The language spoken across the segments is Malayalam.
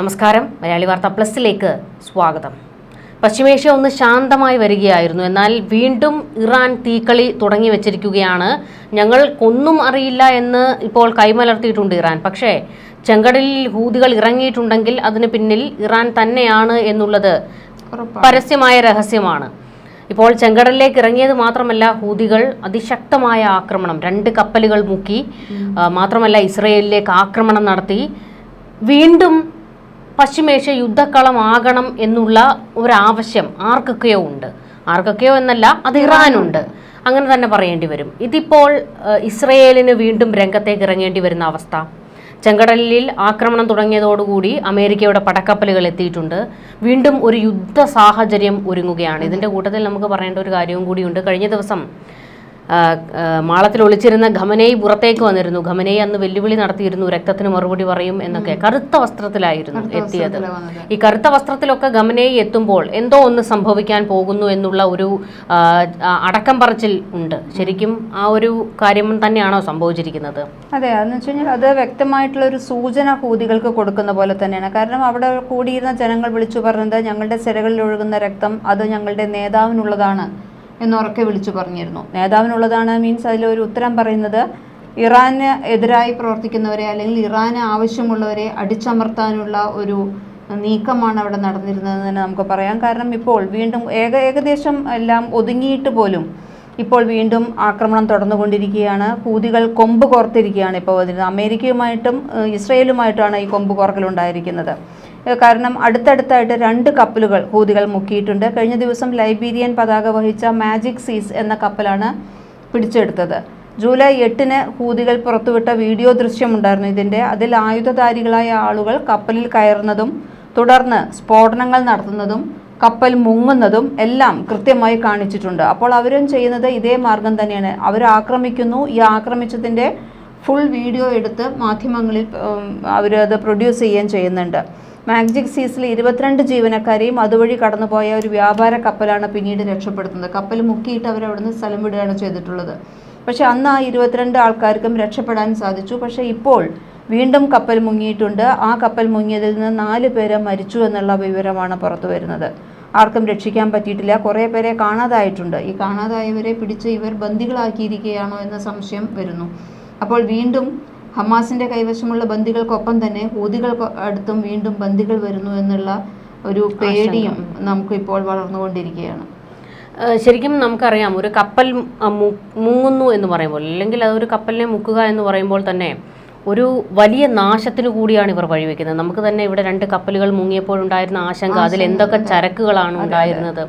നമസ്കാരം. മലയാളി വാർത്ത പ്ലസിലേക്ക് സ്വാഗതം. പശ്ചിമേഷ്യ ഒന്ന് ശാന്തമായി വരികയായിരുന്നു. എന്നാൽ വീണ്ടും ഇറാൻ തീക്കളി തുടങ്ങി വെച്ചിരിക്കുകയാണ്. ഞങ്ങൾക്കൊന്നും അറിയില്ല എന്ന് ഇപ്പോൾ കൈമലർത്തിയിട്ടുണ്ട് ഇറാൻ. പക്ഷേ ചെങ്കടലിൽ ഹൂതികൾ ഇറങ്ങിയിട്ടുണ്ടെങ്കിൽ അതിന് പിന്നിൽ ഇറാൻ തന്നെയാണ് എന്നുള്ളത് പരസ്യമായ രഹസ്യമാണ്. ഇപ്പോൾ ചെങ്കടലിലേക്ക് ഇറങ്ങിയത് മാത്രമല്ല ഹൂതികൾ അതിശക്തമായ ആക്രമണം രണ്ട് കപ്പലുകൾ മുക്കി മാത്രമല്ല ഇസ്രയേലിലേക്ക് ആക്രമണം നടത്തി. വീണ്ടും പശ്ചിമേഷ്യ യുദ്ധക്കളമാകണം എന്നുള്ള ഒരാവശ്യം ആർക്കൊക്കെയോ ഉണ്ട്. ആർക്കൊക്കെയോ എന്നല്ല അത് ഇറാനുണ്ട്. അങ്ങനെ തന്നെ പറയേണ്ടി വരും. ഇതിപ്പോൾ ഇസ്രയേലിന് വീണ്ടും രംഗത്തേക്ക് ഇറങ്ങേണ്ടി വരുന്ന അവസ്ഥ. ചെങ്കടലിൽ ആക്രമണം തുടങ്ങിയതോടുകൂടി അമേരിക്കയുടെ പടക്കപ്പലുകൾ എത്തിയിട്ടുണ്ട്. വീണ്ടും ഒരു യുദ്ധ സാഹചര്യം ഒരുങ്ങുകയാണ്. ഇതിന്റെ കൂട്ടത്തിൽ നമുക്ക് പറയേണ്ട ഒരു കാര്യവും കൂടിയുണ്ട് കഴിഞ്ഞ ദിവസം മാളത്തിൽ ഒളിച്ചിരുന്ന ഖമനൈ പുറത്തേക്ക് വന്നിരുന്നു. ഖമനൈ അന്ന് വെല്ലുവിളി നടത്തിയിരുന്നു രക്തത്തിന് മറുപടി പറയും എന്നൊക്കെ. കറുത്ത വസ്ത്രത്തിലായിരുന്നു എത്തിയത്. ഈ കറുത്ത വസ്ത്രത്തിലൊക്കെ ഖമനൈ എത്തുമ്പോൾ എന്തോ ഒന്ന് സംഭവിക്കാൻ പോകുന്നു എന്നുള്ള ഒരു അടക്കം പറച്ചിൽ ഉണ്ട്. ശരിക്കും ആ ഒരു കാര്യം തന്നെയാണോ സംഭവിച്ചിരിക്കുന്നത്? അതെ അതെന്ന് വെച്ച് കഴിഞ്ഞാൽ അത് വ്യക്തമായിട്ടുള്ള ഒരു സൂചന ഹൂതികൾക്ക് കൊടുക്കുന്ന പോലെ തന്നെയാണ്. കാരണം അവിടെ കൂടിയിരുന്ന ജനങ്ങൾ വിളിച്ചു പറഞ്ഞത് ഞങ്ങളുടെ സിരകളിൽ ഒഴുകുന്ന രക്തം അത് ഞങ്ങളുടെ നേതാവിനുള്ളതാണ്. എന്നുറക്കെ വിളിച്ചു പറഞ്ഞിരുന്നു. നേതാവിനുള്ളതാണ് മീൻസ് അതിലൊരു ഉത്തരം പറയുന്നത്. ഇറാന് എതിരായി പ്രവർത്തിക്കുന്നവരെ അല്ലെങ്കിൽ ഇറാന് ആവശ്യമുള്ളവരെ അടിച്ചമർത്താനുള്ള ഒരു നീക്കമാണ് അവിടെ നടന്നിരുന്നത് തന്നെ നമുക്ക് പറയാം. കാരണം ഇപ്പോൾ വീണ്ടും ഏക ഏകദേശം എല്ലാം ഒതുങ്ങിയിട്ട് പോലും ഇപ്പോൾ വീണ്ടും ആക്രമണം തുടർന്നുകൊണ്ടിരിക്കുകയാണ്. ഹൂതികൾ കൊമ്പ് കോർത്തിരിക്കുകയാണ് ഇപ്പോൾ അമേരിക്കയുമായിട്ടും ഇസ്രയേലുമായിട്ടാണ് ഈ കൊമ്പ് ഏഹ്, കാരണം അടുത്തടുത്തായിട്ട് രണ്ട് കപ്പലുകൾ ഹൂതികൾ മുക്കിയിട്ടുണ്ട്. കഴിഞ്ഞ ദിവസം ലൈബീരിയൻ പതാക വഹിച്ച മാജിക് സീസ് എന്ന കപ്പലാണ് പിടിച്ചെടുത്തത്. ജൂലൈ എട്ടിന് ഹൂതികൾ പുറത്തുവിട്ട വീഡിയോ ദൃശ്യമുണ്ടായിരുന്നു ഇതിന്റെ. അതിൽ ആയുധധാരികളായ ആളുകൾ കപ്പലിൽ കയറുന്നതും തുടർന്ന് സ്ഫോടനങ്ങൾ നടത്തുന്നതും കപ്പൽ മുങ്ങുന്നതും എല്ലാം കൃത്യമായി കാണിച്ചിട്ടുണ്ട്. അപ്പോൾ അവരും ചെയ്യുന്നത് ഇതേ മാർഗം തന്നെയാണ്. അവർ ആക്രമിക്കുന്നു. ഈ ആക്രമിച്ചതിന്റെ ഫുൾ വീഡിയോ എടുത്ത് മാധ്യമങ്ങളിൽ അവരത് പ്രൊഡ്യൂസ് ചെയ്യുകയും ചെയ്യുന്നുണ്ട്. മാഗ്ജിക് സീസിൽ ഇരുപത്തിരണ്ട് ജീവനക്കാരെയും അതുവഴി കടന്നുപോയ ഒരു വ്യാപാര കപ്പലാണ് പിന്നീട് രക്ഷപ്പെടുത്തുന്നത്. കപ്പൽ മുക്കിയിട്ട് അവർ അവിടുന്ന് സ്ഥലം വിടുകയാണ് ചെയ്തിട്ടുള്ളത്. പക്ഷെ അന്ന് ആ ഇരുപത്തിരണ്ട് ആൾക്കാർക്കും രക്ഷപ്പെടാൻ സാധിച്ചു. പക്ഷെ ഇപ്പോൾ വീണ്ടും കപ്പൽ മുങ്ങിയിട്ടുണ്ട്. ആ കപ്പൽ മുങ്ങിയതിൽ നിന്ന് നാല് പേര് മരിച്ചു എന്നുള്ള വിവരമാണ് പുറത്തു വരുന്നത്. ആർക്കും രക്ഷിക്കാൻ പറ്റിയിട്ടില്ല. കുറേ പേരെ കാണാതായിട്ടുണ്ട്. ഈ കാണാതായവരെ പിടിച്ച് ഇവർ ബന്ദികളാക്കിയിരിക്കുകയാണോ എന്ന സംശയം വരുന്നു. അപ്പോൾ വീണ്ടും ഹമാസിന്റെ കൈവശമുള്ള ബന്ദികൾക്കൊപ്പം തന്നെ ഹൂതികൾ അടുത്തും വീണ്ടും ബന്ദികൾ വരുന്നു എന്നുള്ള ഒരു പേടിയും നമുക്ക് ഇപ്പോൾ വളർന്നുകൊണ്ടിരിക്കുകയാണ് ശരിക്കും നമുക്കറിയാം ഒരു കപ്പൽ മുങ്ങുന്നു എന്ന് പറയുമ്പോൾ അല്ലെങ്കിൽ അത് ഒരു കപ്പലിനെ മുക്കുക എന്ന് പറയുമ്പോൾ തന്നെ ഒരു വലിയ നാശത്തിന് കൂടിയാണ് ഇവർ വഴിവെക്കുന്നത്. നമുക്ക് തന്നെ ഇവിടെ രണ്ട് കപ്പലുകൾ മുങ്ങിയപ്പോഴുണ്ടായിരുന്ന ആശങ്ക അതിൽ എന്തൊക്കെ ചരക്കുകളാണ് ഉണ്ടായിരുന്നത്?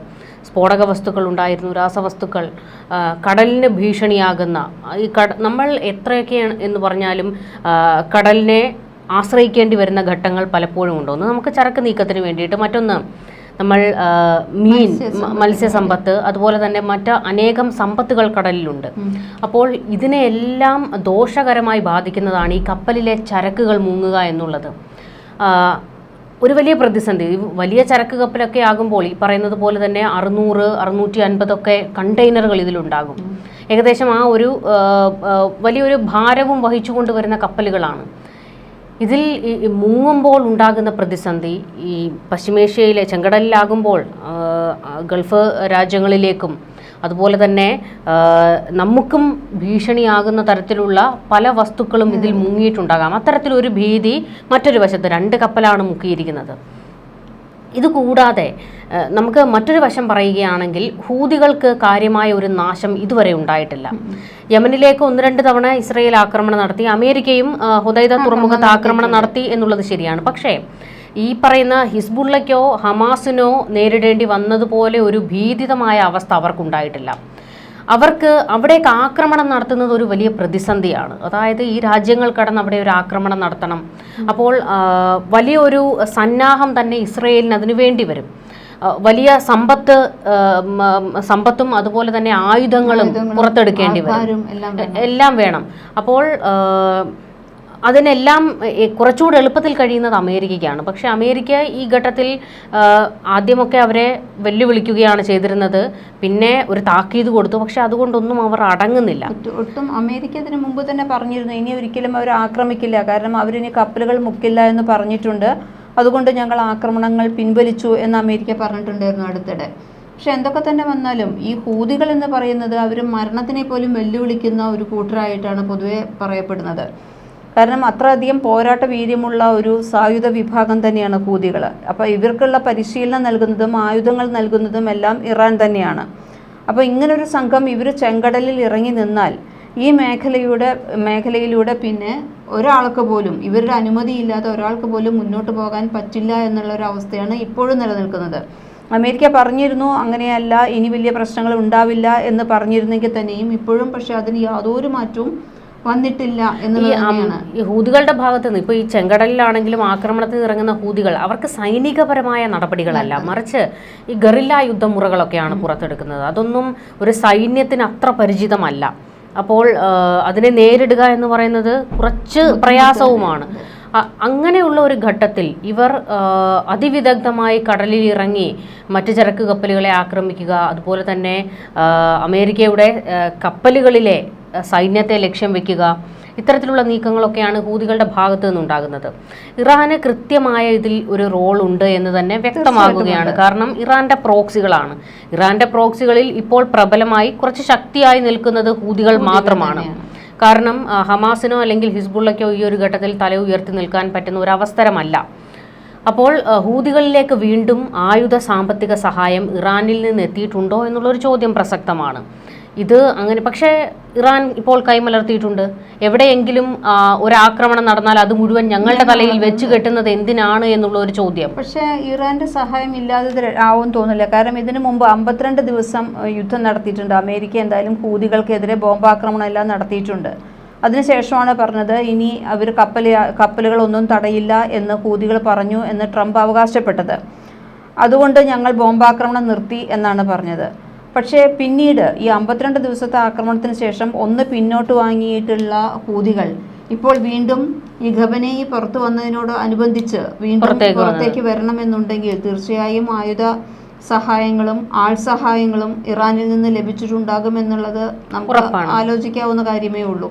സ്ഫോടക വസ്തുക്കൾ ഉണ്ടായിരുന്നു രാസവസ്തുക്കൾ കടലിന് ഭീഷണിയാകുന്ന ഈ കട നമ്മൾ എത്രയൊക്കെ എന്ന് പറഞ്ഞാലും കടലിനെ ആശ്രയിക്കേണ്ടി വരുന്ന ഘട്ടങ്ങൾ പലപ്പോഴും ഉണ്ട്. ഒന്ന് നമുക്ക് ചരക്ക് നീക്കത്തിന് വേണ്ടിയിട്ട് മറ്റൊന്ന് നമ്മൾ മീൻ മത്സ്യസമ്പത്ത് അതുപോലെ തന്നെ മറ്റ് അനേകം സമ്പത്തുകൾ കടലിലുണ്ട്. അപ്പോൾ ഇതിനെയെല്ലാം ദോഷകരമായി ബാധിക്കുന്നതാണ് ഈ കപ്പലിലെ ചരക്കുകൾ മുങ്ങുക എന്നുള്ളത്. ഒരു വലിയ പ്രതിസന്ധി. വലിയ ചരക്ക് കപ്പലൊക്കെ ആകുമ്പോൾ ഈ പറയുന്നത് പോലെ തന്നെ അറുന്നൂറ് അറുന്നൂറ്റി അൻപതൊക്കെ കണ്ടെയ്നറുകൾ ഇതിലുണ്ടാകും. ഏകദേശം ആ ഒരു വലിയൊരു ഭാരവും വഹിച്ചു കൊണ്ടുവരുന്ന കപ്പലുകളാണ്. ഇതിൽ മുങ്ങുമ്പോൾ ഉണ്ടാകുന്ന പ്രതിസന്ധി ഈ പശ്ചിമേഷ്യയിലെ ചെങ്കടലിലാകുമ്പോൾ ഗൾഫ് രാജ്യങ്ങളിലേക്കും അതുപോലെ തന്നെ നമുക്കും ഭീഷണിയാകുന്ന തരത്തിലുള്ള പല വസ്തുക്കളും ഇതിൽ മുങ്ങിയിട്ടുണ്ടാകാം. അത്തരത്തിലൊരു ഭീതി മറ്റൊരു വശത്ത് രണ്ട് കപ്പലാണ് മുക്കിയിരിക്കുന്നത്. ഇത് കൂടാതെ നമുക്ക് മറ്റൊരു വശം പറയുകയാണെങ്കിൽ ഹൂതികൾക്ക് കാര്യമായ ഒരു നാശം ഇതുവരെ ഉണ്ടായിട്ടില്ല. യമനിലേക്ക് ഒന്ന് രണ്ട് തവണ ഇസ്രയേൽ ആക്രമണം നടത്തി അമേരിക്കയും ഹുദൈദ തുറമുഖത്ത് ആക്രമണം നടത്തി എന്നുള്ളത് ശരിയാണ്. പക്ഷേ ഈ പറയുന്ന ഹിസ്ബുള്ളയ്ക്കോ ഹമാസിനോ നേരിടേണ്ടി വന്നതുപോലെ ഒരു ഭീതിതമായ അവസ്ഥ അവർക്കുണ്ടായിട്ടില്ല. അവർക്ക് അവിടേക്ക് ആക്രമണം നടത്തുന്നത് ഒരു വലിയ പ്രതിസന്ധിയാണ്. അതായത് ഈ രാജ്യങ്ങൾ കടന്ന് അവിടെ ഒരു ആക്രമണം നടത്തണം. അപ്പോൾ വലിയൊരു സന്നാഹം തന്നെ ഇസ്രയേലിന് അതിനു വേണ്ടി വരും. വലിയ സമ്പത്ത് സമ്പത്തും അതുപോലെ തന്നെ ആയുധങ്ങളും പുറത്തെടുക്കേണ്ടി വരും. എല്ലാം വേണം. അപ്പോൾ അതിനെല്ലാം കുറച്ചുകൂടി എളുപ്പത്തിൽ കഴിയുന്നത് അമേരിക്കയ്ക്കാണ്. പക്ഷേ അമേരിക്ക ഈ ഘട്ടത്തിൽ ആദ്യമൊക്കെ അവരെ വെല്ലുവിളിക്കുകയാണ് ചെയ്തിരുന്നത്. പിന്നെ ഒരു താക്കീത് കൊടുത്തു. പക്ഷെ അതുകൊണ്ടൊന്നും അവർ അടങ്ങുന്നില്ല. ഒട്ടും അമേരിക്ക ഇതിന് മുമ്പ് തന്നെ പറഞ്ഞിരുന്നു ഇനി ഒരിക്കലും അവർ ആക്രമിക്കില്ല. കാരണം അവരിനി കപ്പലുകൾ മുക്കില്ല എന്ന് പറഞ്ഞിട്ടുണ്ട്. അതുകൊണ്ട് ഞങ്ങൾ ആക്രമണങ്ങൾ പിൻവലിച്ചു എന്ന് അമേരിക്ക പറഞ്ഞിട്ടുണ്ടായിരുന്നു അടുത്തിടെ. പക്ഷെ എന്തൊക്കെ തന്നെ വന്നാലും ഈ ഹൂതികൾ എന്ന് പറയുന്നത് അവർ മരണത്തിനെ പോലും വെല്ലുവിളിക്കുന്ന ഒരു കൂട്ടരായിട്ടാണ് പൊതുവെ പറയപ്പെടുന്നത്. കാരണം അത്രയധികം പോരാട്ട വീര്യമുള്ള ഒരു സായുധ വിഭാഗം തന്നെയാണ് ഹൂതികൾ. അപ്പോൾ ഇവർക്കുള്ള പരിശീലനം നൽകുന്നതും ആയുധങ്ങൾ നൽകുന്നതും എല്ലാം ഇറാൻ തന്നെയാണ്. അപ്പോൾ ഇങ്ങനൊരു സംഘം ഇവർ ചെങ്കടലിൽ ഇറങ്ങി നിന്നാൽ ഈ മേഖലയുടെ മേഖലയിലൂടെ പിന്നെ ഒരാൾക്ക് പോലും ഇവരുടെ അനുമതിയില്ലാതെ ഒരാൾക്ക് പോലും മുന്നോട്ട് പോകാൻ പറ്റില്ല എന്നുള്ള ഒരു അവസ്ഥയാണ് ഇപ്പോഴും നിലനിൽക്കുന്നത്. അമേരിക്ക പറഞ്ഞിരുന്നു അങ്ങനെയല്ല ഇനി വലിയ പ്രശ്നങ്ങൾ ഉണ്ടാവില്ല എന്ന് പറഞ്ഞിരുന്നെങ്കിൽ തന്നെയും ഇപ്പോഴും പക്ഷേ അതിന് യാതൊരു മാറ്റവും വന്നിട്ടില്ല എന്ന് ഹൂതികളുടെ ഭാഗത്ത് നിന്ന് ഇപ്പോൾ ഈ ചെങ്കടലിലാണെങ്കിലും ആക്രമണത്തിന് ഇറങ്ങുന്ന ഹൂതികൾ അവർക്ക് സൈനികപരമായ നടപടികളല്ല. മറിച്ച് ഈ ഗറില്ല യുദ്ധമുറകളൊക്കെയാണ് പുറത്തെടുക്കുന്നത്. അതൊന്നും ഒരു സൈന്യത്തിന് അത്ര പരിചിതമല്ല. അപ്പോൾ അതിനെ നേരിടുക എന്ന് പറയുന്നത് കുറച്ച് പ്രയാസവുമാണ്. അങ്ങനെയുള്ള ഒരു ഘട്ടത്തിൽ ഇവർ അതിവിദഗ്ധമായി കടലിൽ ഇറങ്ങി മറ്റ് ചരക്ക് കപ്പലുകളെ ആക്രമിക്കുക അതുപോലെ തന്നെ അമേരിക്കയുടെ കപ്പലുകളിലെ സൈന്യത്തെ ലക്ഷ്യം വെക്കുക. ഇത്തരത്തിലുള്ള നീക്കങ്ങളൊക്കെയാണ് ഹൂതികളുടെ ഭാഗത്ത് നിന്നുണ്ടാകുന്നത്. ഇറാന് കൃത്യമായ ഇതിൽ ഒരു റോൾ ഉണ്ട് എന്ന് തന്നെ വ്യക്തമാകുകയാണ്. കാരണം ഇറാന്റെ പ്രോക്സികളാണ്. ഇറാന്റെ പ്രോക്സികളിൽ ഇപ്പോൾ പ്രബലമായി കുറച്ച് ശക്തിയായി നിൽക്കുന്നത് ഹൂതികൾ മാത്രമാണ്. കാരണം ഹമാസിനോ അല്ലെങ്കിൽ ഹിസ്ബുള്ളക്കോ ഈ ഒരു ഘട്ടത്തിൽ തല ഉയർത്തി നിൽക്കാൻ പറ്റുന്ന ഒരു അവസരമല്ല. അപ്പോൾ ഹൂതികളിലേക്ക് വീണ്ടും ആയുധ സാമ്പത്തിക സഹായം ഇറാനിൽ നിന്ന് എത്തിയിട്ടുണ്ടോ എന്നുള്ളൊരു ചോദ്യം പ്രസക്തമാണ്. ഇത് അങ്ങനെ പക്ഷേ ഇറാൻ ഇപ്പോൾ കൈമലർത്തിയിട്ടുണ്ട്. എവിടെയെങ്കിലും ഒരാക്രമണം നടന്നാൽ അത് മുഴുവൻ ഞങ്ങളുടെ തലയിൽ വെച്ച് കെട്ടുന്നത് എന്തിനാണ് എന്നുള്ള ഒരു ചോദ്യം. പക്ഷേ ഇറാന്റെ സഹായം ഇല്ലാതെ ആവും തോന്നില്ല കാരണം ഇതിനു മുമ്പ് അമ്പത്തിരണ്ട് ദിവസം യുദ്ധം നടത്തിയിട്ടുണ്ട്. അമേരിക്ക എന്തായാലും ഹൂതികൾക്കെതിരെ ബോംബാക്രമണം എല്ലാം നടത്തിയിട്ടുണ്ട്. അതിനുശേഷമാണ് പറഞ്ഞത് ഇനി അവർ കപ്പൽ കപ്പലുകളൊന്നും തടയില്ല എന്ന് ഹൂതികൾ പറഞ്ഞു എന്ന് ട്രംപ് അവകാശപ്പെട്ടത്. അതുകൊണ്ട് ഞങ്ങൾ ബോംബാക്രമണം നിർത്തി എന്നാണ് പറഞ്ഞത്. പക്ഷേ പിന്നീട് ഈ അമ്പത്തിരണ്ട് ദിവസത്തെ ആക്രമണത്തിന് ശേഷം ഒന്ന് പിന്നോട്ട് വാങ്ങിയിട്ടുള്ള ഹൂതികൾ ഇപ്പോൾ വീണ്ടും ഈ ഖബനയി പുറത്തു വന്നതിനോട് അനുബന്ധിച്ച് വീണ്ടും പുറത്തേക്ക് വരണമെന്നുണ്ടെങ്കിൽ തീർച്ചയായും ആയുധ സഹായങ്ങളും ആൾ സഹായങ്ങളും ഇറാനിൽ നിന്ന് ലഭിച്ചിട്ടുണ്ടാകുമെന്നുള്ളത് നമുക്ക്. ആലോചിക്കാവുന്ന കാര്യമേ ഉള്ളൂ.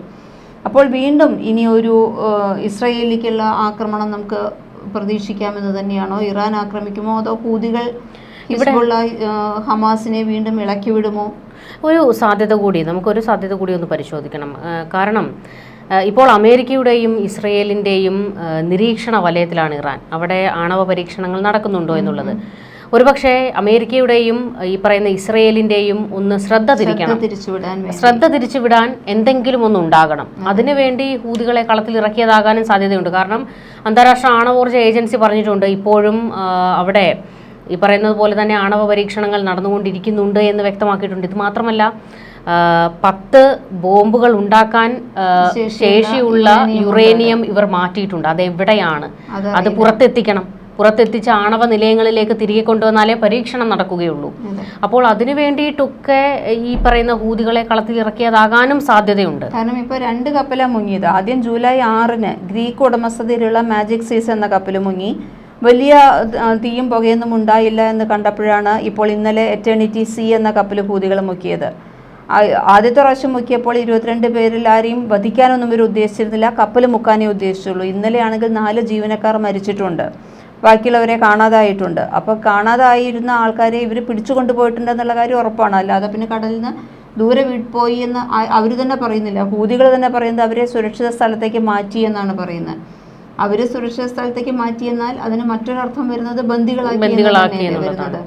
അപ്പോൾ വീണ്ടും ഇനി ഒരു ഇസ്രയേലിലേക്കുള്ള ആക്രമണം നമുക്ക് പ്രതീക്ഷിക്കാമെന്ന് തന്നെയാണോ? ഇറാൻ ആക്രമിക്കുമോ? അതോ ഹൂതികൾ ഏഹ്, ഹമാസിനെ വീണ്ടും ഇളക്കി വിടുമോ? ഒരു സാധ്യത കൂടി നമുക്കൊരു സാധ്യത കൂടി ഒന്ന് പരിശോധിക്കണം. കാരണം ഇപ്പോൾ അമേരിക്കയുടെയും ഇസ്രയേലിന്റെയും നിരീക്ഷണ വലയത്തിലാണ് ഇറാൻ. അവിടെ ആണവ പരീക്ഷണങ്ങൾ നടക്കുന്നുണ്ടോ എന്നുള്ളത്. ഒരുപക്ഷെ അമേരിക്കയുടെയും ഈ പറയുന്ന ഇസ്രയേലിന്റെയും ഒന്ന് ശ്രദ്ധ തിരിക്കണം. ശ്രദ്ധ തിരിച്ചുവിടാൻ എന്തെങ്കിലും ഒന്ന് ഉണ്ടാകണം. അതിനുവേണ്ടി ഹൂതികളെ കളത്തിൽ ഇറക്കിയതാകാനും സാധ്യതയുണ്ട്. കാരണം അന്താരാഷ്ട്ര ആണവോർജ ഏജൻസി പറഞ്ഞിട്ടുണ്ട് ഇപ്പോഴും അവിടെ ഈ പറയുന്നത് പോലെ തന്നെ ആണവ പരീക്ഷണങ്ങൾ നടന്നുകൊണ്ടിരിക്കുന്നുണ്ട് എന്ന് വ്യക്തമാക്കിയിട്ടുണ്ട്. ഇത് മാത്രമല്ല പത്ത് ബോംബുകൾ ഉണ്ടാക്കാൻ ശേഷിയുള്ള യുറേനിയം ഇവർ മാറ്റിയിട്ടുണ്ട്. അത് എവിടെയാണ്? അത് പുറത്തെത്തിക്കണം. പുറത്തെത്തിച്ച ആണവ നിലയങ്ങളിലേക്ക് തിരികെ കൊണ്ടുവന്നാലേ പരീക്ഷണം നടക്കുകയുള്ളൂ. അപ്പോൾ അതിനു വേണ്ടിയിട്ടൊക്കെ ഈ പറയുന്ന ഹൂതികളെ കളത്തിൽ ഇറക്കിയതാകാനും സാധ്യതയുണ്ട്. കാരണം ഇപ്പോൾ രണ്ട് കപ്പലാണ് മുങ്ങിയത്. ആദ്യം ജൂലൈ ആറിന് ഗ്രീക്ക് ഉടമസ്ഥതയിലുള്ള മാജിക് സീസ് എന്ന കപ്പൽ മുങ്ങി. വലിയ തീയും പുകയൊന്നും ഉണ്ടായില്ല എന്ന് കണ്ടപ്പോഴാണ് ഇപ്പോൾ ഇന്നലെ എറ്റേണിറ്റി സി എന്ന കപ്പൽ ഹൂതികൾ മുക്കിയത്. ആദ്യത്തെ പ്രാവശ്യം മുക്കിയപ്പോൾ ഇരുപത്തിരണ്ട് പേരിൽ ആരെയും വധിക്കാനൊന്നും ഇവർ ഉദ്ദേശിച്ചിരുന്നില്ല. കപ്പൽ മുക്കാനേ ഉദ്ദേശിച്ചുള്ളൂ. ഇന്നലെയാണെങ്കിൽ നാല് ജീവനക്കാർ മരിച്ചിട്ടുണ്ട്. ബാക്കിയുള്ളവരെ കാണാതായിട്ടുണ്ട്. അപ്പോൾ കാണാതായിരുന്ന ആൾക്കാരെ ഇവർ പിടിച്ചു കൊണ്ടുപോയിട്ടുണ്ടെന്നുള്ള കാര്യം ഉറപ്പാണ്. അല്ലാതെ പിന്നെ കടലിൽ നിന്ന് ദൂരെ പോയി എന്ന് അവർ തന്നെ പറയുന്നില്ല. ഹൂതികൾ തന്നെ പറയുന്നത് അവരെ സുരക്ഷിത സ്ഥലത്തേക്ക് മാറ്റി എന്നാണ് പറയുന്നത്. അവരെ സുരക്ഷിത സ്ഥലത്തേക്ക് മാറ്റിയെന്നാൽ അതിന് മറ്റൊരർത്ഥം വരുന്നത് ബന്ദികളാക്കി. വരുന്നത്.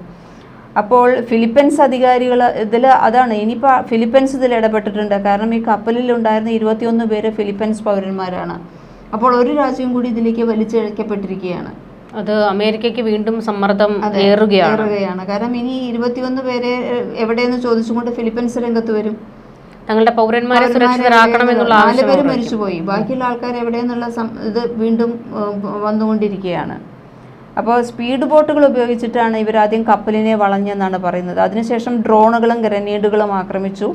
അപ്പോൾ ഫിലിപ്പൈൻസ് അധികാരികൾ ഇതിൽ അതാണ് ഇനിയിപ്പോൾ ഫിലിപ്പൈൻസ് ഇതിൽ ഇടപെട്ടിട്ടുണ്ട്. കാരണം ഈ കപ്പലിൽ ഉണ്ടായിരുന്ന ഇരുപത്തിയൊന്ന് പേര് ഫിലിപ്പൈൻസ് പൗരന്മാരാണ്. അപ്പോൾ ഒരു രാജ്യം കൂടി ഇതിലേക്ക് വലിച്ചിഴക്കപ്പെട്ടിരിക്കുകയാണ്. അത് അമേരിക്കയ്ക്ക് വീണ്ടും സമ്മർദ്ദം ഏറുകയാണ്. കാരണം ഇനി ഇരുപത്തിയൊന്ന് പേരെ എവിടെയെന്ന് ചോദിച്ചുകൊണ്ട് ഫിലിപ്പൈൻസ് രംഗത്ത് വരും. തങ്ങളുടെ പൗരന്മാരെ സുരക്ഷിതരാക്കണം എന്നുള്ള നാല് പേര് മരിച്ചുപോയി. ബാക്കിയുള്ള ആൾക്കാർ എവിടെയെന്നുള്ള ഇത് വീണ്ടും വന്നുകൊണ്ടിരിക്കുകയാണ്. അപ്പോൾ സ്പീഡ് ബോട്ടുകൾ ഉപയോഗിച്ചിട്ടാണ് ഇവരാദ്യം കപ്പലിനെ വളഞ്ഞെന്നാണ് പറയുന്നത്. അതിനുശേഷം ഡ്രോണുകളും ഗ്രനേഡുകളും ആക്രമിച്ചു.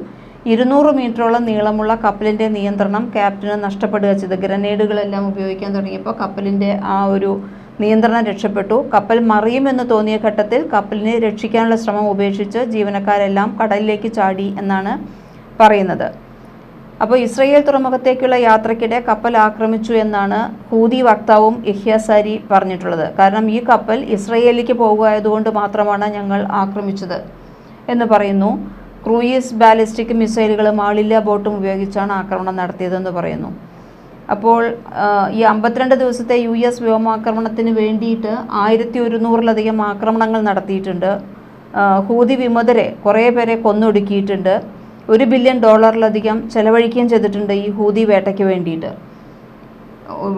ഇരുന്നൂറ് മീറ്ററോളം നീളമുള്ള കപ്പലിന്റെ നിയന്ത്രണം ക്യാപ്റ്റന് നഷ്ടപ്പെടുക ചെയ്ത്. ഗ്രനേഡുകളെല്ലാം ഉപയോഗിക്കാൻ തുടങ്ങിയപ്പോൾ കപ്പലിന്റെ ആ ഒരു നിയന്ത്രണം രക്ഷപ്പെട്ടു. കപ്പൽ മറിയുമെന്ന് തോന്നിയ ഘട്ടത്തിൽ കപ്പലിനെ രക്ഷിക്കാനുള്ള ശ്രമം ഉപേക്ഷിച്ച് ജീവനക്കാരെല്ലാം കടലിലേക്ക് ചാടി എന്നാണ് പറയുന്നത്. അപ്പോൾ ഇസ്രയേൽ തുറമുഖത്തേക്കുള്ള യാത്രക്കിടെ കപ്പൽ ആക്രമിച്ചു എന്നാണ് ഹൂതി വക്താവും ഇഹ്യാസാരി പറഞ്ഞിട്ടുള്ളത്. കാരണം ഈ കപ്പൽ ഇസ്രയേലിലേക്ക് പോകുകയായതുകൊണ്ട് മാത്രമാണ് ഞങ്ങൾ ആക്രമിച്ചത് എന്ന് പറയുന്നു. ക്രൂയിസ് ബാലിസ്റ്റിക് മിസൈലുകളും ആളില്ല ബോട്ടും ഉപയോഗിച്ചാണ് ആക്രമണം നടത്തിയതെന്ന് പറയുന്നു. അപ്പോൾ ഈ അമ്പത്തിരണ്ട് ദിവസത്തെ യു എസ് വ്യോമാക്രമണത്തിന് വേണ്ടിയിട്ട് ആയിരത്തി ഒരുന്നൂറിലധികം ആക്രമണങ്ങൾ നടത്തിയിട്ടുണ്ട്. ഹൂതി വിമതരെ കുറേ പേരെ കൊന്നൊടുക്കിയിട്ടുണ്ട്. ഒരു ബില്യൺ ഡോളറിലധികം ചെലവഴിക്കുകയും ചെയ്തിട്ടുണ്ട് ഈ ഹൂതി വേട്ടയ്ക്ക് വേണ്ടിയിട്ട്.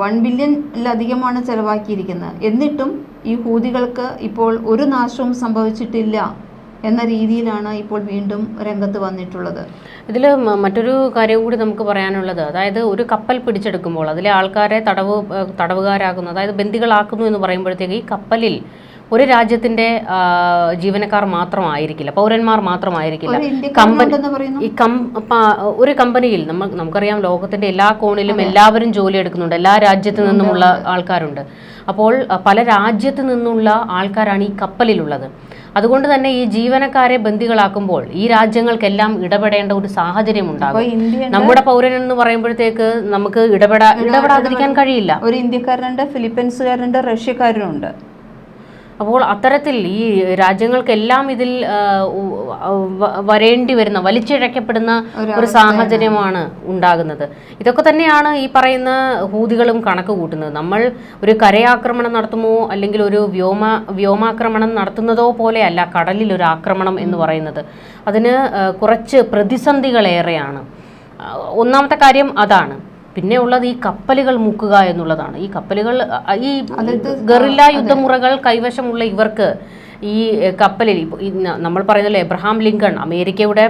വൺ ബില്യണിലധികമാണ് ചെലവാക്കിയിരിക്കുന്നത്. എന്നിട്ടും ഈ ഹൂതികൾക്ക് ഇപ്പോൾ ഒരു നാശവും സംഭവിച്ചിട്ടില്ല എന്ന രീതിയിലാണ് ഇപ്പോൾ വീണ്ടും രംഗത്ത് വന്നിട്ടുള്ളത്. ഇതിൽ മറ്റൊരു കാര്യം കൂടി നമുക്ക് പറയാനുള്ളത്. അതായത് ഒരു കപ്പൽ പിടിച്ചെടുക്കുമ്പോൾ അതിലെ ആൾക്കാരെ തടവ് തടവുകാരാക്കുന്നു. അതായത് ബന്ദികളാക്കുന്നു എന്ന് പറയുമ്പോഴത്തേക്ക് ഈ കപ്പലിൽ ഒരു രാജ്യത്തിന്റെ ജീവനക്കാർ മാത്രമായിരിക്കില്ല പൗരന്മാർ മാത്രമായിരിക്കില്ല. കമ്പനി ഈ ഒരു കമ്പനിയിൽ നമ്മൾ നമുക്കറിയാം ലോകത്തിന്റെ എല്ലാ കോണിലും എല്ലാവരും ജോലി എടുക്കുന്നുണ്ട് എല്ലാ രാജ്യത്തു നിന്നുമുള്ള ആൾക്കാരുണ്ട്. അപ്പോൾ പല രാജ്യത്തു നിന്നുള്ള ആൾക്കാരാണ് ഈ കപ്പലിലുള്ളത്. അതുകൊണ്ട് തന്നെ ഈ ജീവനക്കാരെ ബന്ദികളാക്കുമ്പോൾ ഈ രാജ്യങ്ങൾക്കെല്ലാം ഇടപെടേണ്ട ഒരു സാഹചര്യം ഉണ്ടാകും. നമ്മുടെ പൗരൻ എന്ന് പറയുമ്പോഴത്തേക്ക് നമുക്ക് ഇടപെടാ ഇടപെടാതിരിക്കാൻ കഴിയില്ല. ഒരു ഇന്ത്യക്കാരനുണ്ട് ഫിലിപ്പീൻസുകാരുണ്ട് റഷ്യക്കാരുണ്ട് അപ്പോൾ അത്തരത്തിൽ ഈ രാജ്യങ്ങൾക്കെല്ലാം ഇതിൽ വരേണ്ടി വരുന്ന വലിച്ചിഴക്കപ്പെടുന്ന ഒരു സാഹചര്യമാണ് ഉണ്ടാകുന്നത്. ഇതൊക്കെ തന്നെയാണ് ഈ പറയുന്ന ഹൂതികളും കണക്ക് കൂട്ടുന്നത്. നമ്മൾ ഒരു കരയാക്രമണം നടത്തുമോ അല്ലെങ്കിൽ ഒരു വ്യോമ വ്യോമാക്രമണം നടത്തുന്നതോ പോലെയല്ല കടലിൽ ഒരു ആക്രമണം എന്ന് പറയുന്നത്. അതിന് കുറച്ച് പ്രതിസന്ധികളേറെയാണ്. ഒന്നാമത്തെ കാര്യം അതാണ്. പിന്നെ ഉള്ളത് ഈ കപ്പലുകൾ മുക്കുക എന്നുള്ളതാണ്. ഈ കപ്പലുകൾ ഈ ഗറില്ല യുദ്ധമുറകൾ കൈവശമുള്ള ഇവർക്ക് ഈ കപ്പലിൽ നമ്മൾ പറയുന്നല്ലോ എബ്രഹാം ലിങ്കൺ അമേരിക്കയുടെ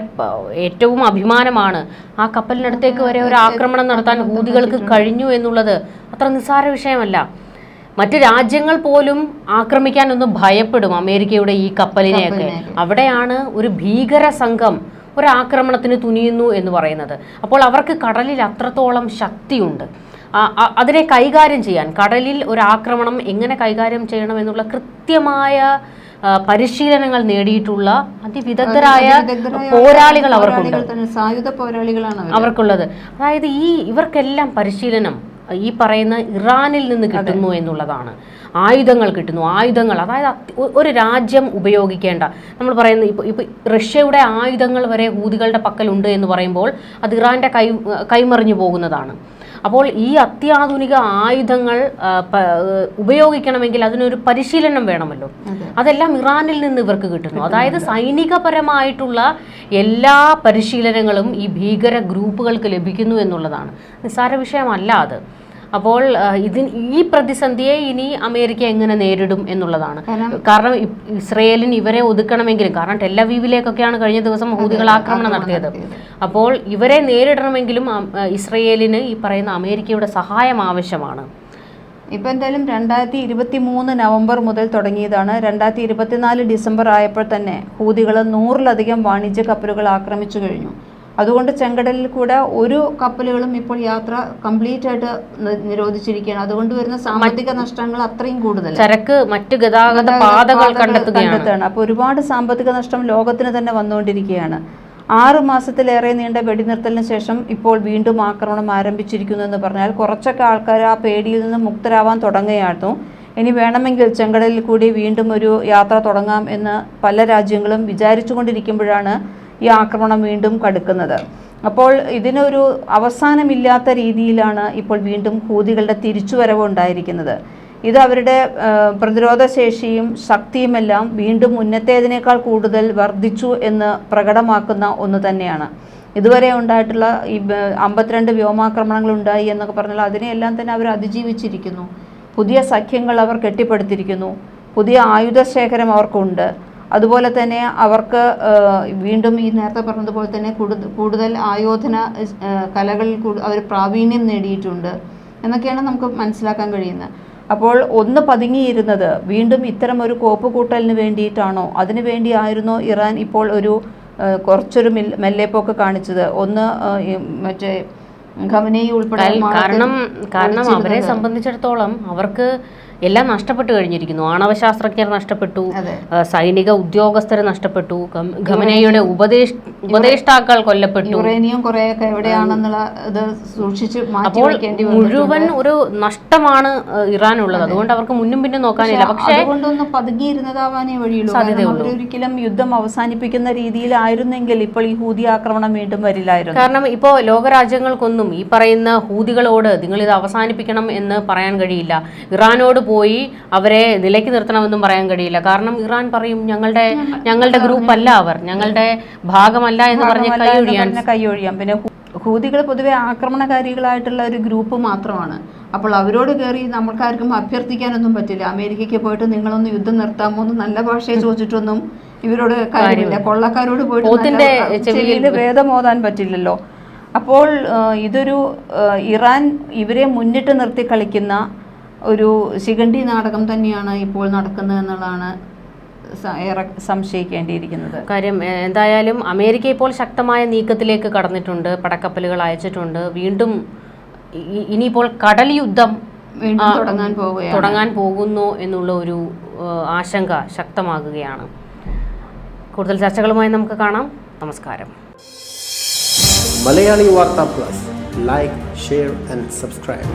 ഏറ്റവും അഭിമാനമാണ്. ആ കപ്പലിനടുത്തേക്ക് വരെ ഒരു ആക്രമണം നടത്താൻ ഹൂതികൾക്ക് കഴിഞ്ഞു എന്നുള്ളത് അത്ര നിസ്സാര വിഷയമല്ല. മറ്റു രാജ്യങ്ങൾ പോലും ആക്രമിക്കാനൊന്നും ഭയപ്പെടും അമേരിക്കയുടെ ഈ കപ്പലിനെയൊക്കെ. അവിടെയാണ് ഒരു ഭീകര സംഘം ഒരു ആക്രമണത്തിന് തുനിയുന്നു എന്ന് പറയുന്നത്. അപ്പോൾ അവർക്ക് കടലിൽ അത്രത്തോളം ശക്തിയുണ്ട്. അതിനെ കൈകാര്യം ചെയ്യാൻ കടലിൽ ഒരു ആക്രമണം എങ്ങനെ കൈകാര്യം ചെയ്യണം എന്നുള്ള കൃത്യമായ പരിശീലനങ്ങൾ നേടിയിട്ടുള്ള അതിവിദഗ്ധരായ വിദഗ്ധരായ പോരാളികൾ അവർക്കുണ്ട്. സായുധ പോരാളികളാണ് അവർ അവർക്കുള്ളത്. അതായത് ഈ ഇവർക്കെല്ലാം പരിശീലനം ഈ പറയുന്ന ഇറാനിൽ നിന്ന് കിട്ടുന്നു എന്നുള്ളതാണ്. ആയുധങ്ങൾ കിട്ടുന്നു. ആയുധങ്ങൾ അതായത് ഒരു രാജ്യം ഉപയോഗിക്കേണ്ട. നമ്മൾ പറയുന്ന ഇപ്പോൾ ഇപ്പോൾ റഷ്യയുടെ ആയുധങ്ങൾ വരെ ഹൂതികളുടെ പക്കലുണ്ട് എന്ന് പറയുമ്പോൾ അത് ഇറാന്റെ കൈ കൈമറിഞ്ഞു പോകുന്നതാണ്. അപ്പോൾ ഈ അത്യാധുനിക ആയുധങ്ങൾ ഉപയോഗിക്കണമെങ്കിൽ അതിനൊരു പരിശീലനം വേണമല്ലോ. അതെല്ലാം ഇറാനിൽ നിന്ന് ഇവർക്ക് കിട്ടുന്നു. അതായത് സൈനികപരമായിട്ടുള്ള എല്ലാ പരിശീലനങ്ങളും ഈ ഭീകര ഗ്രൂപ്പുകൾക്ക് ലഭിക്കുന്നു എന്നുള്ളതാണ്. നിസ്സാര വിഷയമല്ല അത്. അപ്പോൾ ഇതിൻ ഇതിന് ഈ പ്രതിസന്ധിയെ ഇനി അമേരിക്ക എങ്ങനെ നേരിടും എന്നുള്ളതാണ്. കാരണം ഇസ്രയേലിന് ഇവരെ ഒതുക്കണമെങ്കിലും കാരണം ടെല്ലവീവിലേക്കൊക്കെയാണ് കഴിഞ്ഞ ദിവസം ഹൂതികൾ ആക്രമണം നടത്തിയത്. അപ്പോൾ ഇവരെ നേരിടണമെങ്കിലും ഇസ്രയേലിന് ഈ പറയുന്ന അമേരിക്കയുടെ സഹായം ആവശ്യമാണ്. ഇപ്പൊ എന്തായാലും രണ്ടായിരത്തി ഇരുപത്തി മൂന്ന് നവംബർ മുതൽ തുടങ്ങിയതാണ്. രണ്ടായിരത്തി ഇരുപത്തിനാല് ഡിസംബർ ആയപ്പോൾ തന്നെ ഹൂതികൾ നൂറിലധികം വാണിജ്യ കപ്പലുകൾ ആക്രമിച്ചു കഴിഞ്ഞു. അതുകൊണ്ട് ചെങ്കടലിൽ കൂടെ ഒരു കപ്പലുകളും ഇപ്പോൾ യാത്ര കംപ്ലീറ്റ് ആയിട്ട് നിരോധിച്ചിരിക്കുകയാണ്. അതുകൊണ്ട് വരുന്ന സാമ്പത്തിക നഷ്ടങ്ങൾ അത്രയും കൂടുതൽ ചരക്ക് മറ്റു ഗതാഗത പാതകൾ കണ്ടെത്തുകയാണ്. കണ്ടെത്തുകയാണ്. അപ്പോൾ ഒരുപാട് സാമ്പത്തിക നഷ്ടം ലോകത്തിന് തന്നെ വന്നുകൊണ്ടിരിക്കുകയാണ്. ആറ് മാസത്തിലേറെ നീണ്ട വെടിനിർത്തലിന് ശേഷം ഇപ്പോൾ വീണ്ടും ആക്രമണം ആരംഭിച്ചിരിക്കുന്നു എന്ന് പറഞ്ഞാൽ കുറച്ചൊക്കെ ആൾക്കാർ ആ പേടിയിൽ നിന്ന് മുക്തരാവാൻ തുടങ്ങുകയായിരുന്നു. ഇനി വേണമെങ്കിൽ ചെങ്കടലിൽ കൂടി വീണ്ടും ഒരു യാത്ര തുടങ്ങാം എന്ന് പല രാജ്യങ്ങളും വിചാരിച്ചുകൊണ്ടിരിക്കുമ്പോഴാണ് ഈ ആക്രമണം വീണ്ടും കടുക്കുന്നത്. അപ്പോൾ ഇതിനൊരു അവസാനമില്ലാത്ത രീതിയിലാണ് ഇപ്പോൾ വീണ്ടും ഹൂതികളുടെ തിരിച്ചുവരവ് ഉണ്ടായിരിക്കുന്നത്. ഇത് അവരുടെ പ്രതിരോധ ശേഷിയും ശക്തിയുമെല്ലാം വീണ്ടും മുന്നത്തേതിനേക്കാൾ കൂടുതൽ വർദ്ധിച്ചു എന്ന് പ്രകടമാക്കുന്ന ഒന്ന് തന്നെയാണ്. ഇതുവരെ ഉണ്ടായിട്ടുള്ള ഈ അമ്പത്തിരണ്ട് വ്യോമാക്രമണങ്ങൾ ഉണ്ടായി എന്നൊക്കെ പറഞ്ഞാൽ അതിനെയെല്ലാം തന്നെ അവർ അതിജീവിച്ചിരിക്കുന്നു. പുതിയ സഖ്യങ്ങൾ അവർ കെട്ടിപ്പടുത്തിരിക്കുന്നു. പുതിയ ആയുധ ശേഖരം അവർക്കുണ്ട്. അതുപോലെ തന്നെ അവർക്ക് വീണ്ടും ഈ നേരത്തെ പറഞ്ഞതുപോലെ തന്നെ കൂടുതൽ ആയോധന കലകളിൽ അവർ പ്രാവീണ്യം നേടിയിട്ടുണ്ട് എന്നൊക്കെയാണ് നമുക്ക് മനസ്സിലാക്കാൻ കഴിയുന്നത്. അപ്പോൾ ഒന്ന് പതുങ്ങിയിരുന്നത് വീണ്ടും ഇത്തരം ഒരു കോപ്പ് കൂട്ടലിന് വേണ്ടിയിട്ടാണോ? അതിനു വേണ്ടിയായിരുന്നോ ഇറാൻ ഇപ്പോൾ ഒരു കുറച്ചൊരു മിൽ മെല്ലെപ്പോക്ക് കാണിച്ചത്. ഒന്ന് മറ്റേ ഖമനേയി ഉൾപ്പെടെ കാരണം കാരണം അവരെ. സംബന്ധിച്ചിടത്തോളം അവർക്ക് എല്ലാം നഷ്ടപ്പെട്ടു കഴിഞ്ഞിരിക്കുന്നു. ആണവശാസ്ത്രജ്ഞർ നഷ്ടപ്പെട്ടു സൈനിക ഉദ്യോഗസ്ഥർ നഷ്ടപ്പെട്ടു ഖമനയുടെ ഉപദേഷ് ഉപദേഷ്ടാക്കൾ കൊല്ലപ്പെട്ടു. യുറേനിയം കുറെയൊക്കെ എവിടെയാണെന്നുള്ള ഇത് സൂക്ഷിച്ച് മാറ്റി അപ്പോൾ മുഴുവൻ ഒരു നഷ്ടമാണ് ഇറാനുള്ളത്. അതുകൊണ്ട് അവർക്ക് മുന്നും പിന്നും നോക്കാനില്ല. പക്ഷേ അതുകൊണ്ടൊന്ന് പതുങ്ങിയിരുന്നതാവാനേ വഴിയുള്ളൂ. കാരണം അവരൊരിക്കലും യുദ്ധം അവസാനിപ്പിക്കുന്ന രീതിയിലായിരുന്നെങ്കിൽ ഇപ്പോൾ ഈ ഹൂതി ആക്രമണം വീണ്ടും വരില്ലായിരുന്നു. കാരണം ഇപ്പോൾ ലോകരാജ്യങ്ങൾക്കൊന്നും ഈ പറയുന്ന ഹൂതികളോട് നിങ്ങൾ ഇത് അവസാനിപ്പിക്കണം എന്ന് പറയാൻ കഴിയില്ല. ഇറാനോട് പോയി അവരെ നിലയ്ക്ക് നിർത്തണമെന്നും പറയാൻ കഴിയില്ല. കാരണം ഇറാൻ പറയും ഞങ്ങളുടെ ഞങ്ങളുടെ ഗ്രൂപ്പ് അല്ല അവർ. ഞങ്ങളുടെ ഭാഗമല്ല എന്ന് പറഞ്ഞ് കൈയൊഴിയാൻ. കൈയൊഴിയാം. പിന്നെ ഹൂതികൾ പൊതുവെ ആക്രമണകാരികളായിട്ടുള്ള ഒരു ഗ്രൂപ്പ് മാത്രമാണ്. അപ്പോൾ അവരോട് കയറി നമ്മൾക്കാർക്കും അഭ്യർത്ഥിക്കാനൊന്നും പറ്റില്ല. അമേരിക്കയ്ക്ക് പോയിട്ട് നിങ്ങളൊന്ന് യുദ്ധം നിർത്താമോ എന്ന് നല്ല ഭാഷയെ ചോദിച്ചിട്ടൊന്നും ഇവരോട് കാര്യമില്ല. കൊള്ളക്കാരോട് പോയിട്ട് ചെവിയിൽ വേദം ഓതാൻ പറ്റില്ലല്ലോ. അപ്പോൾ ഇതൊരു ഇറാൻ ഇവരെ മുന്നിട്ട് നിർത്തി കളിക്കുന്ന ഒരു ശിഖണ്ഡി നാടകം തന്നെയാണ് ഇപ്പോൾ നടക്കുന്നത് എന്നുള്ളതാണ് സംശയിക്കേണ്ടിയിരിക്കുന്നത്. കാര്യം എന്തായാലും അമേരിക്ക ഇപ്പോൾ ശക്തമായ നീക്കത്തിലേക്ക് കടന്നിട്ടുണ്ട് പടക്കപ്പലുകൾ അയച്ചിട്ടുണ്ട്. വീണ്ടും ഇനിയിപ്പോൾ കടൽ യുദ്ധം വീണ്ടും തുടങ്ങാൻ തുടങ്ങാൻ പോകുന്നു എന്നുള്ള ഒരു ആശങ്ക ശക്തമാകുകയാണ്. കൂടുതൽ ചർച്ചകളുമായി നമുക്ക് കാണാം. നമസ്കാരം. Malayali Vartha plus. Like share and subscribe.